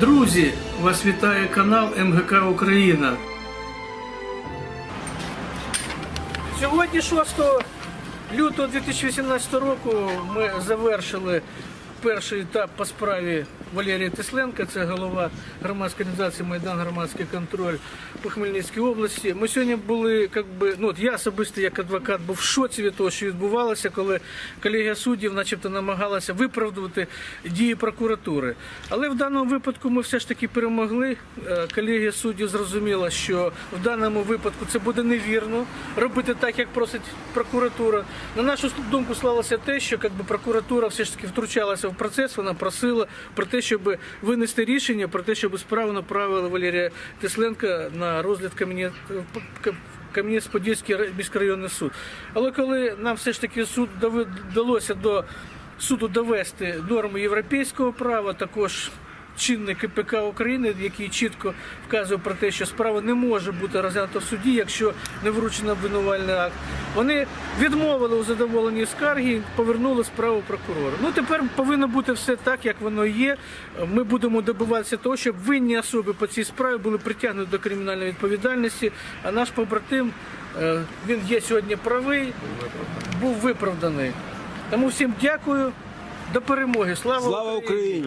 Друзі, вас вітає канал МГК Україна. Сьогодні 6 лютого 2018 року ми завершили перший етап по справі Валерія Тесленка, це голова громадської організації Майдан Громадський контроль по Хмельницькій області. Ми сьогодні були, як би, ну от я особисто як адвокат був в шоці від того, що відбувалося, коли колегія суддів, начебто, намагалася виправдувати дії прокуратури. Але в даному випадку ми все ж таки перемогли. Е, Колегія суддів зрозуміла, що в даному випадку це буде невірно робити так, як просить прокуратура. На нашу думку склалося те, що якби, прокуратура все ж таки втручалася в процес, вона просила про те, щоб винести рішення, про те, щоб справу направили Валерія Тесленка на розгляд Кам'яне- К- Кам'янець-Подільський міськрайонний суд. Але коли нам все ж таки суд вдалося до суду довести норми європейського права, також чинний КПК України, який чітко вказує про те, що справа не може бути розглянута в суді, якщо не вручено обвинувальний акт. Вони відмовили у задоволенні скарги і повернули справу прокурору. Ну тепер повинно бути все так, як воно є. Ми будемо добиватися того, щоб винні особи по цій справі були притягнуті до кримінальної відповідальності. А наш побратим е, він є сьогодні правий, був виправданий. Тому всім дякую. До перемоги. Слава, Слава Україні!